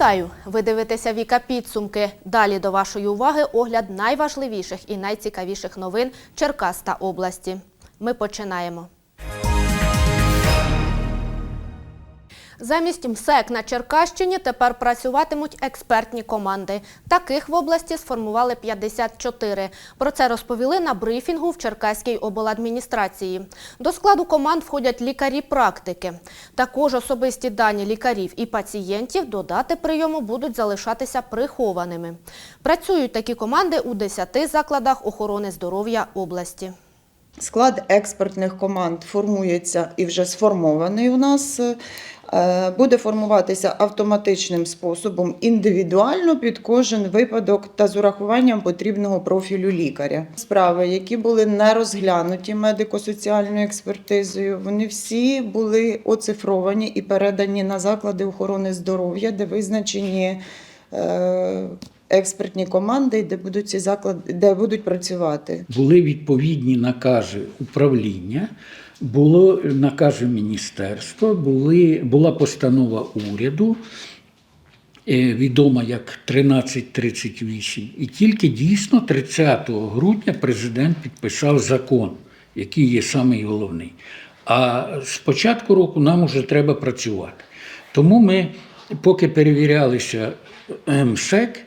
Вітаю! Ви дивитеся Віка підсумки. Далі до вашої уваги огляд найважливіших і найцікавіших новин Черкас та області. Ми починаємо. Замість МСЕК на Черкащині тепер працюватимуть експертні команди. Таких в області сформували 54. Про це розповіли на брифінгу в Черкаській обладміністрації. До складу команд входять лікарі-практики. Також особисті дані лікарів і пацієнтів до дати прийому будуть залишатися прихованими. Працюють такі команди у 10 закладах охорони здоров'я області. Склад експертних команд формується і вже сформований у нас. Е, Буде формуватися автоматичним способом індивідуально під кожен випадок та з урахуванням потрібного профілю лікаря. Справи, які були не розглянуті медико-соціальною експертизою, вони всі були оцифровані і передані на заклади охорони здоров'я, де визначені е, експертні команди, де будуть ці заклади, де будуть працювати. були відповідні накази управління, було накази міністерства, були, була постанова уряду, е, відома як 1338. І тільки дійсно 30 грудня президент підписав закон, який є самий головний. А з початку року нам вже треба працювати. Тому ми, поки перевірялися МСЕК,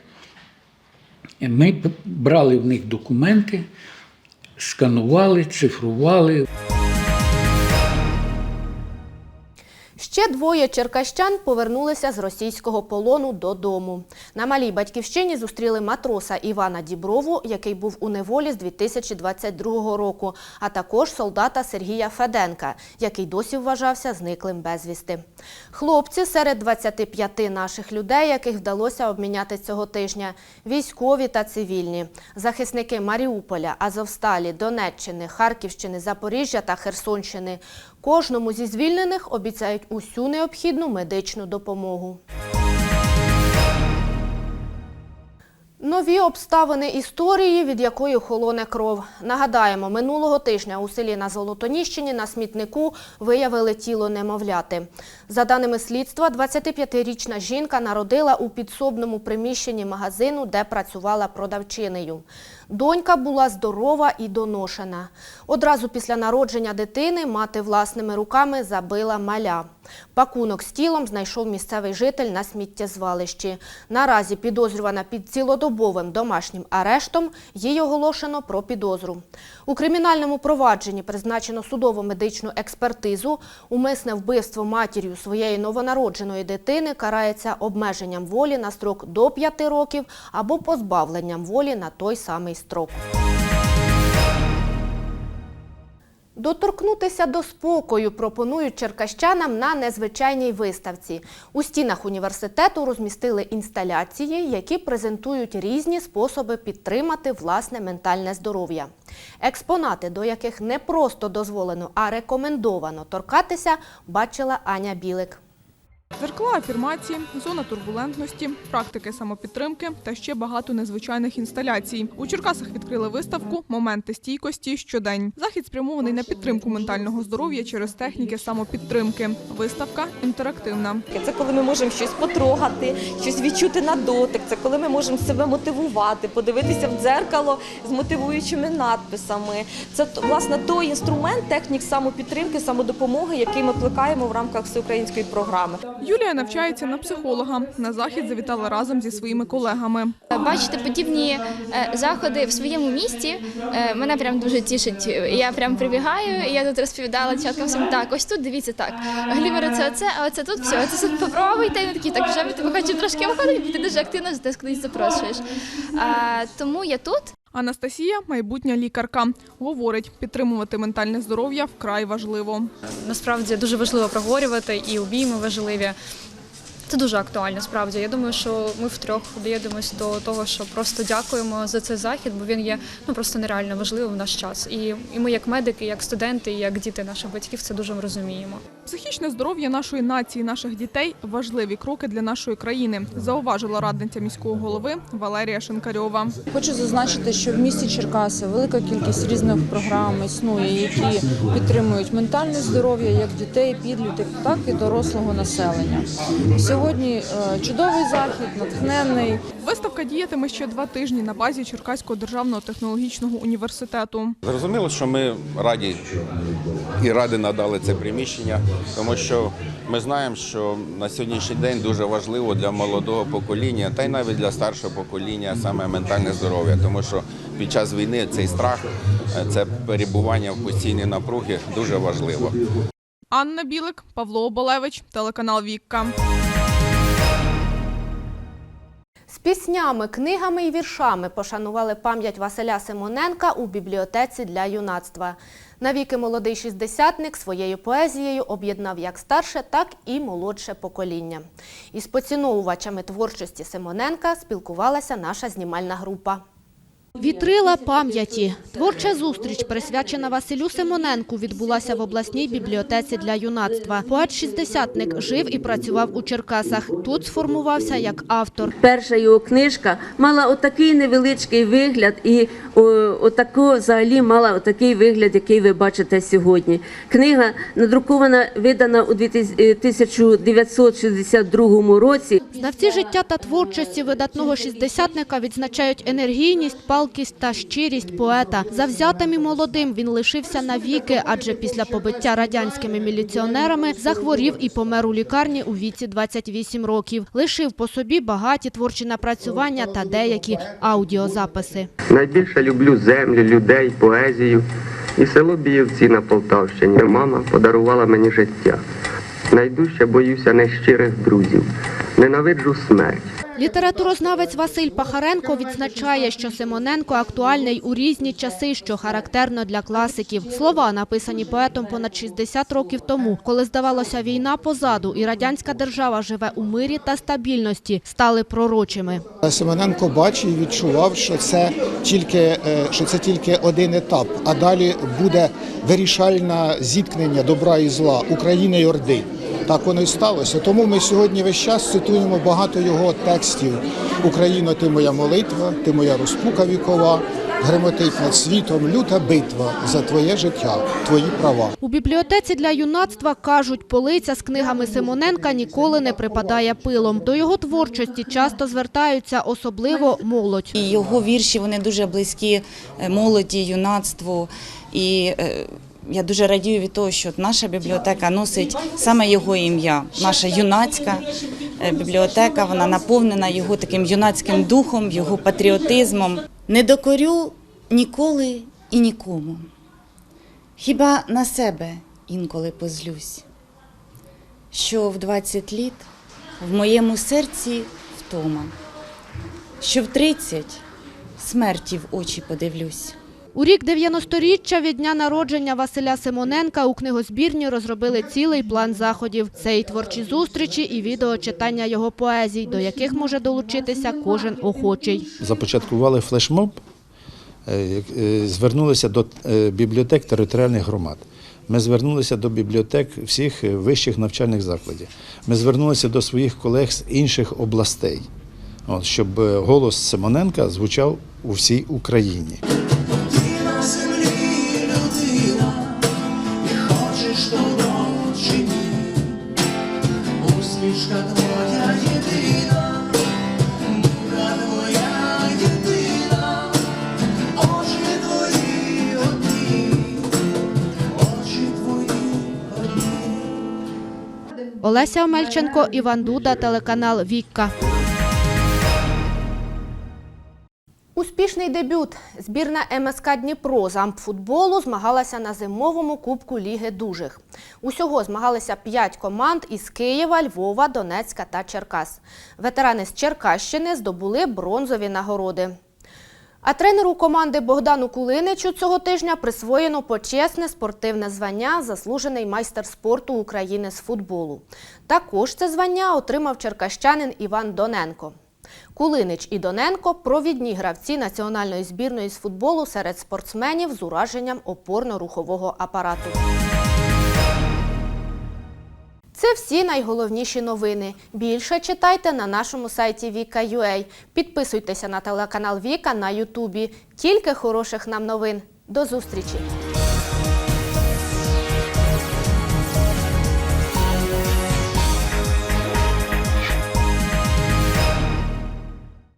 ми брали в них документи, сканували, цифрували. Ще двоє черкащан повернулися з російського полону додому. На малій батьківщині зустріли матроса Івана Діброву, який був у неволі з 2022 року, а також солдата Сергія Феденка, який досі вважався зниклим безвісти. Хлопці серед 25 наших людей, яких вдалося обміняти цього тижня, військові та цивільні, захисники Маріуполя, Азовсталі, Донеччини, Харківщини, Запоріжжя та Херсонщини. Кожному зі звільнених обіцяють усю необхідну медичну допомогу. Нові обставини історії, від якої холоне кров. Нагадаємо, минулого тижня у селі на Золотоніщині на смітнику виявили тіло немовляти. За даними слідства, 25-річна жінка народила у підсобному приміщенні магазину, де працювала продавчинею. Донька була здорова і доношена. Одразу після народження дитини мати власними руками забила маля. Пакунок з тілом знайшов місцевий житель на сміттєзвалищі. Наразі підозрювана під цілодобовим домашнім арештом, їй оголошено про підозру. У кримінальному провадженні призначено судово-медичну експертизу. Умисне вбивство матір'ю своєї новонародженої дитини карається обмеженням волі на строк до 5 років або позбавленням волі на той самий строк. Доторкнутися до спокою пропонують черкащанам на незвичайній виставці. У стінах університету розмістили інсталяції, які презентують різні способи підтримати власне ментальне здоров'я. Експонати, до яких не просто дозволено, а рекомендовано торкатися, бачила Аня Білик. Зеркала афірмації, зона турбулентності, практики самопідтримки та ще багато незвичайних інсталяцій. У Черкасах відкрили виставку Моменти стійкості щодень. Захід спрямований на підтримку ментального здоров'я через техніки самопідтримки. Виставка інтерактивна. Це коли ми можемо щось потрогати, щось відчути на дотик. Це коли ми можемо себе мотивувати, подивитися в дзеркало з мотивуючими надписами. Це власне той інструмент технік самопідтримки, самодопомоги, який ми плекаємо в рамках всеукраїнської програми. Юлія навчається на психолога. На захід завітала разом зі своїми колегами. Бачити подібні е, заходи в своєму місті е, мене прям дуже тішить. Я прям прибігаю, і я тут розповідала дівчаткам всім так. Ось тут дивіться так. Глімери це оце, а оце тут все. Це тут попробуйте. І такі так вже ми тебе хочемо трошки виходити, бо ти дуже активно те кудись запрошуєш. А, тому я тут. Анастасія, майбутня лікарка, говорить, підтримувати ментальне здоров'я вкрай важливо. насправді дуже важливо проговорювати і обійми важливі. Це дуже актуально, справді. Я думаю, що ми втрьох доєдемось до того, що просто дякуємо за цей захід, бо він є ну просто нереально важливим в наш час. І, і ми, як медики, як студенти, і як діти наших батьків, це дуже розуміємо. Психічне здоров'я нашої нації, наших дітей важливі кроки для нашої країни, зауважила радниця міського голови Валерія Шинкарьова. Хочу зазначити, що в місті Черкаси велика кількість різних програм існує, які підтримують ментальне здоров'я як дітей, підлітків, так і дорослого населення. Всього сьогодні е, чудовий захід, натхненний. Виставка діятиме ще два тижні на базі Черкаського державного технологічного університету. Зрозуміло, що ми раді і раді надали це приміщення, тому що ми знаємо, що на сьогоднішній день дуже важливо для молодого покоління, та й навіть для старшого покоління саме ментальне здоров'я, тому що під час війни цей страх, це перебування в постійній напругі дуже важливо. Анна Білик, Павло Оболевич, телеканал Вікка. Піснями, книгами і віршами пошанували пам'ять Василя Симоненка у бібліотеці для юнацтва. Навіки молодий шістдесятник своєю поезією об'єднав як старше, так і молодше покоління. Із поціновувачами творчості Симоненка спілкувалася наша знімальна група. Вітрила пам'яті. Творча зустріч, присвячена Василю Симоненку, відбулася в обласній бібліотеці для юнацтва. Поет-шістдесятник жив і працював у Черкасах. Тут сформувався як автор. Перша його книжка мала отакий невеличкий вигляд, і о, отако взагалі мала отакий вигляд, який ви бачите сьогодні. Книга надрукована, видана у 1962 році. Знавці життя та творчості видатного шістдесятника відзначають енергійність, палкість та щирість поета. Завзятим і молодим він лишився навіки, адже після побиття радянськими міліціонерами захворів і помер у лікарні у віці 28 років. Лишив по собі багаті творчі напрацювання та деякі аудіозаписи. Найбільше люблю землю, людей, поезію і село Біївці на Полтавщині. Мама подарувала мені життя. Найдужче боюся нещирих друзів. Ненавиджу смерть. Літературознавець Василь Пахаренко відзначає, що Симоненко актуальний у різні часи, що характерно для класиків. Слова, написані поетом понад 60 років тому, коли здавалося війна позаду і радянська держава живе у мирі та стабільності, стали пророчими. Семененко бачив і відчував, що це тільки е, що це тільки один етап, а далі буде вирішальне зіткнення добра і зла України і Орди. Так воно і сталося. Тому ми сьогодні весь час цитуємо багато його текстів. Україно, ти моя молитва, ти моя розпука вікова, гремотить над світом, люта битва за твоє життя, твої права. У бібліотеці для юнацтва кажуть, полиця з книгами Симоненка ніколи не припадає пилом. До його творчості часто звертаються, особливо молодь. І його вірші вони дуже близькі е, молоді, юнацтву. І е, я дуже радію від того, що наша бібліотека носить саме його ім'я. Наша юнацька е, бібліотека, вона наповнена його таким юнацьким духом, його патріотизмом. Не докорю ніколи і нікому. Хіба на себе інколи позлюсь, що в 20 літ в моєму серці втома що в 30 смерті в очі подивлюсь. У рік 90-річчя від дня народження Василя Симоненка у книгозбірні розробили цілий план заходів. Це і творчі зустрічі, і відеочитання його поезій, до яких може долучитися кожен охочий. започаткували флешмоб, е, е, звернулися до е, бібліотек територіальних громад. Ми звернулися до бібліотек всіх вищих навчальних закладів. Ми звернулися до своїх колег з інших областей, щоб голос Симоненка звучав у всій Україні. Олеся Омельченко, Іван Дуда, телеканал Вікка. Успішний дебют. Збірна МСК Дніпро з ампфутболу змагалася на зимовому кубку Ліги дужих. Усього змагалися п'ять команд із Києва, Львова, Донецька та Черкас. Ветерани з Черкащини здобули бронзові нагороди. А тренеру команди Богдану Кулиничу цього тижня присвоєно почесне спортивне звання Заслужений майстер спорту України з футболу. Також це звання отримав черкащанин Іван Доненко. Кулинич і Доненко провідні гравці національної збірної з футболу серед спортсменів з ураженням опорно-рухового апарату. Це всі найголовніші новини. Більше читайте на нашому сайті Віка.ua. Підписуйтеся на телеканал Віка на Ютубі. Тільки хороших нам новин. До зустрічі!